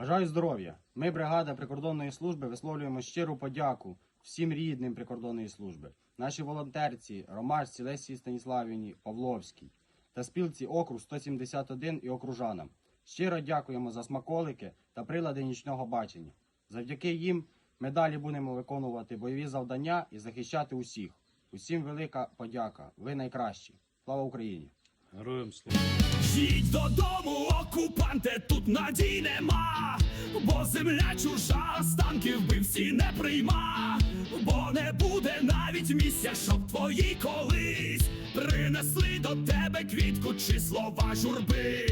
Бажаю здоров'я. Ми, бригада прикордонної служби, висловлюємо щиру подяку всім рідним прикордонної служби, нашій волонтерці, Ромашці Лесі Станіславівні Павловській та спілці округ 171 і окружанам. Щиро дякуємо за смаколики та прилади нічного бачення. Завдяки їм ми далі будемо виконувати бойові завдання і захищати усіх. Усім велика подяка. Ви найкращі. Слава Україні! Героям слава. Їдь додому, окупанте, тут надій нема, бо земля чужа, останки вбивці не прийма, бо не буде навіть місця, щоб твої колись принесли до тебе квітку чи слова журби.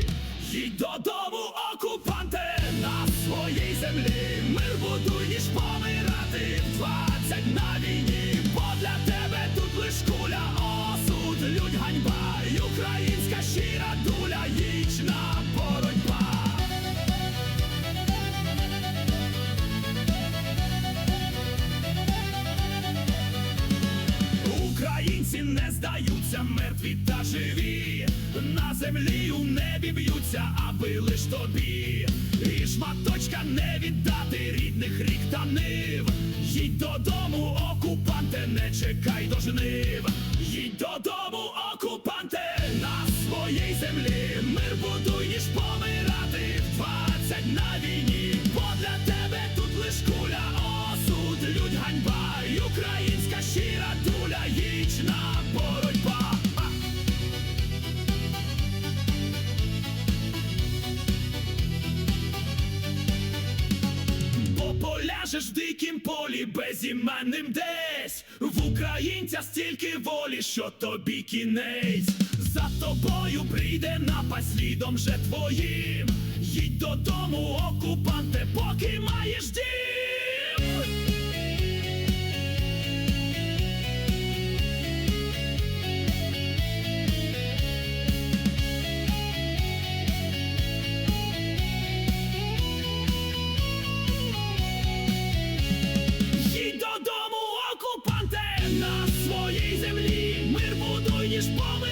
Їдь додому, окупанте, на своїй землі. Мир будуй, ніж помирати двадцять на війні, бо для тебе тут лиш куля, осуд, людь, ганьба, українська щира дуля, вічна боротьба. Українці не здаються, мертві та живі. На землі у небі б'ються, аби лиш тобі. І шматочка не віддати рідних рік та нив. Їдь додому, окупанте, не чекай до жнив. Їдь додому, окупанте, поляжеш в дикім полі безіменним десь. В українця стільки волі, що тобі кінець. За тобою прийде напасть слідом же твоїм. Їдь додому, окупанте, поки маєш дім землі мир буду ніж поле!